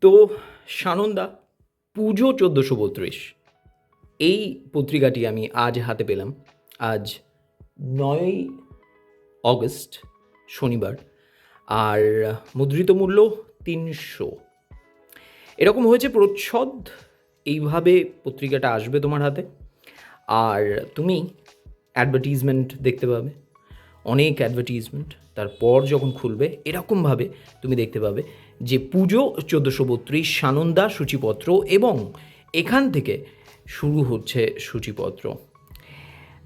তো সানন্দা, পুজো চোদ্দোশো বত্রিশ। এই পত্রিকাটি আমি আজ হাতে পেলাম। আজ নয়ই অগস্ট, শনিবার, আর মুদ্রিত মূল্য তিনশো। এরকম হয়েছে প্রচ্ছদ, এইভাবে পত্রিকাটা আসবে তোমার হাতে। আর তুমি অ্যাডভার্টিজমেন্ট দেখতে পাবে। অনেক অ্যাডভার্টিজমেন্ট তারপর যখন খুলবে, এরকমভাবে তুমি দেখতে পাবে যে পুজো চোদ্দোশো বত্রিশ সানন্দা সূচিপত্র এবং এখান থেকে শুরু হচ্ছে সূচিপত্র।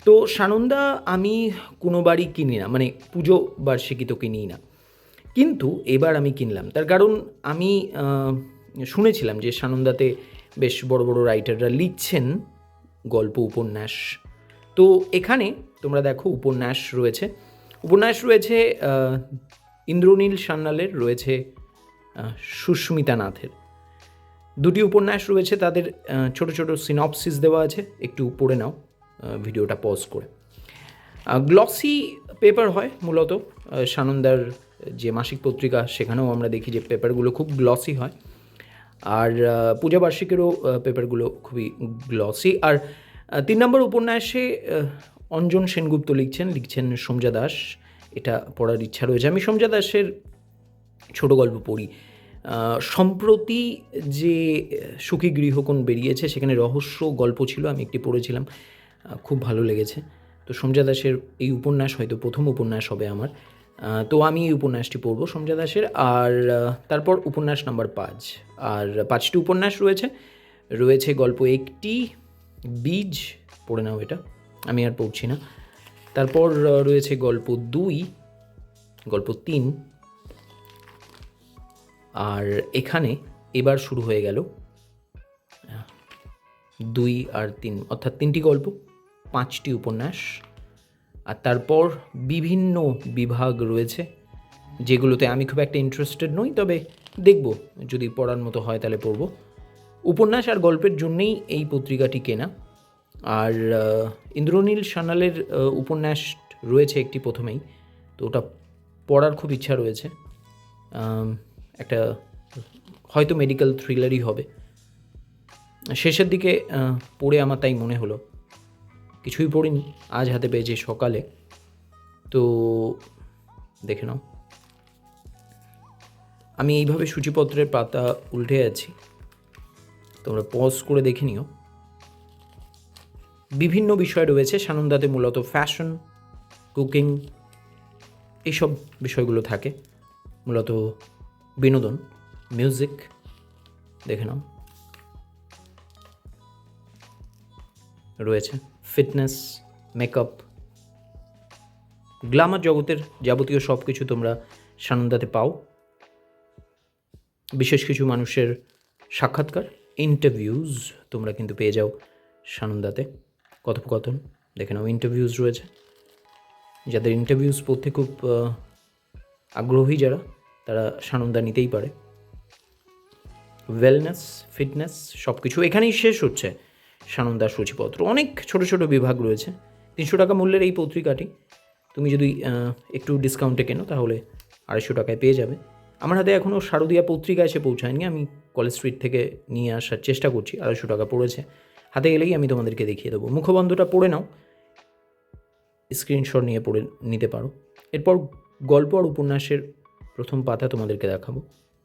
তো সানন্দা আমি কোনোবারই কিনি না মানে পুজো বার্ষিকী তো কিনি না। কিন্তু এবার আমি কিনলাম, তার কারণ আমি শুনেছিলাম যে সানন্দাতে বেশ বড় বড় রাইটাররা লিখছেন গল্প, উপন্যাস। তো এখানে তোমরা দেখো উপন্যাস রয়েছে। উপন্যাস রয়েছে ইন্দ্রনীল সান্যালের রয়েছে সুস্মিতা নাথের। দুটি উপন্যাস রয়েছে তাদের ছোট ছোট সিনপসিস দেওয়া আছে একটু পড়ে নাও ভিডিওটা পজ করে। গ্লসি পেপার হয় মূলত সানন্দার যে মাসিক পত্রিকা সেখানেও আমরা দেখি যে পেপারগুলো খুব গ্লসি হয়। আর আহ, পূজা বার্ষিকেরও পেপারগুলো খুবই গ্লসি আর তিন নম্বর উপন্যাসে অঞ্জন সেনগুপ্ত লিখছেন লিখছেন সোমজা দাস। এটা পড়ার ইচ্ছা রয়েছে। আমি সোমজা দাসের ছোট গল্প পড়ি। সম্প্রতি যে সুখী গৃহকোণ বেরিয়েছে, সেখানে রহস্য গল্প ছিল, আমি একটি পড়েছিলাম। খুব ভালো লেগেছে। তো সোমজা দাসের এই উপন্যাস হয়তো প্রথম উপন্যাস হবে আমার। তো আমি এই উপন্যাসটি পড়ব সোমজা দাসের। আর তারপর উপন্যাস নাম্বার পাঁচ। আর পাঁচটি উপন্যাস রয়েছে। রয়েছে গল্প একটি, বীজ, পড়ে নাও এটা। আমি আর পড়ছি না। তারপর রয়েছে গল্প দুই, গল্প তিন। আর এখানে এবার শুরু হয়ে গেল দুই আর তিন, অর্থাৎ তিনটি গল্প, পাঁচটি উপন্যাস। আর তারপর বিভিন্ন বিভাগ রয়েছে, যেগুলোতে আমি খুব একটা ইন্টারেস্টেড নই, তবে দেখব, যদি পড়ার মতো হয় তাহলে পড়ব। উপন্যাস আর গল্পের জন্যেই এই পত্রিকাটি কেনা। আর ইন্দ্রনীল সান্যালের উপন্যাস রয়েছে একটি প্রথমেই, তো ওটা পড়ার খুব ইচ্ছা রয়েছে। একটা হয়তো মেডিকেল থ্রিলারই হবে। শেষের দিকে পড়ে আমার তাই মনে হলো। কিছুই পড়িনি, আজ হাতে পেয়েছি সকালে। তো দেখে নাও। আমি এইভাবে সূচিপত্রের পাতা উল্টে আছি। তোমরা পজ করে দেখে নিও। বিভিন্ন বিষয় রয়েছে সানন্দাতে মূলত ফ্যাশন কুকিং এইসব বিষয়গুলো থাকে। মূলত বিনোদন মিউজিক দেখে নাও। রয়েছে ফিটনেস মেকআপ গ্ল্যামার জগতের যাবতীয় সব কিছু তোমরা সানন্দাতে পাও। বিশেষ কিছু মানুষের সাক্ষাৎকার ইন্টারভিউজ তোমরা কিন্তু পেয়ে যাও সানন্দাতে। কথোপকথন, দেখে নাও ইন্টারভিউজ রয়েছে। যাদের ইন্টারভিউজ পড়তে খুব আগ্রহী যারা, তারা সানন্দা নিতেই পারে। ওয়েলনেস ফিটনেস সব কিছু এখানেই শেষ হচ্ছে সানন্দার সূচিপত্র। অনেক ছোট ছোট বিভাগ রয়েছে, তিনশো টাকা মূল্যের এই পত্রিকাটি। তুমি যদি একটু ডিসকাউন্টে কেনো, তাহলে আড়াইশো টাকায় পেয়ে যাবে। আমার হাতে এখনও শারদীয়া পত্রিকা এসে পৌঁছায়নি, আমি কলেজ স্ট্রিট থেকে নিয়ে আসার চেষ্টা করছি, আড়াইশো টাকা পড়েছে। হাতে গেলেই আমি তোমাদেরকে দেখিয়ে দেবো। মুখবন্ধটা পড়ে নাও। স্ক্রিনশট নিয়ে পড়ে নিতে পারো। এরপর গল্প আর উপন্যাসের প্রথম পাতা তোমাদেরকে দেখাবো।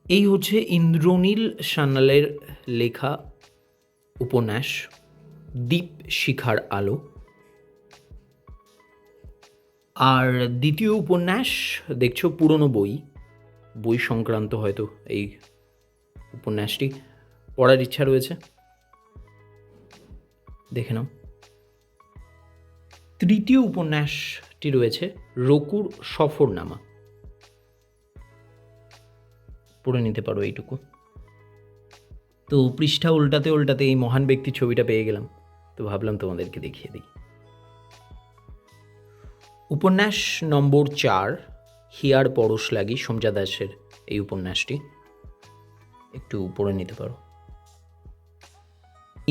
এই হচ্ছে ইন্দ্রনীল সান্যালের লেখা উপন্যাস দ্বীপ শিখার আলো। আর দ্বিতীয় উপন্যাস দেখছ পুরনো বই। বই সংক্রান্ত হয়তো এই উপন্যাসটি পড়ার ইচ্ছা রয়েছে। দেখে নাও। তৃতীয় উপন্যাসটি রয়েছে রকুর সফরনামা। পড়ে নিতে পারো এইটুকু। তো পৃষ্ঠা উল্টাতে উল্টাতে এই মহান ব্যক্তির ছবিটা পেয়ে গেলাম। তো ভাবলাম তোমাদেরকে দেখিয়ে দিই। উপন্যাস নম্বর চার, হিয়ার পরশ লাগি, সোমজা দাসের এই উপন্যাসটি। একটু পড়ে নিতে পারো।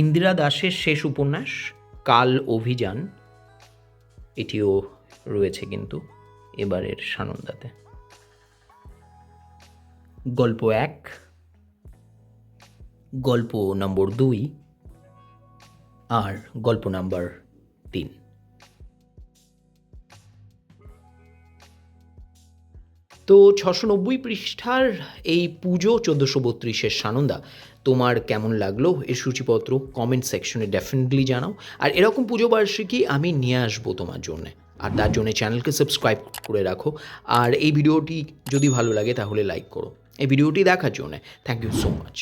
ইন্দিরা দাসের শেষ উপন্যাস, কাল অভিযান, এটিও রয়েছে কিন্তু এবারের সানন্দাতে। গল্প এক, গল্প নম্বর দুই আর গল্প নাম্বার তিন। তো ছশো নব্বই পৃষ্ঠার এই পুজো চোদ্দোশো বত্রিশের সানন্দা, তোমার কেমন লাগল? এর সূচিপত্র কমেন্ট সেকশনে ডেফিনেটলি জানাও। আর এরকম পুজো বার্ষিকী আমি নিয়ে আসব তোমার জন্যে। আর তার জন্য চ্যানেলকে সাবস্ক্রাইব করে রাখো। আর এই ভিডিওটি যদি ভালো লাগে তাহলে লাইক করো। এই ভিডিওটি দেখার জন্যে থ্যাংক ইউ সো মাচ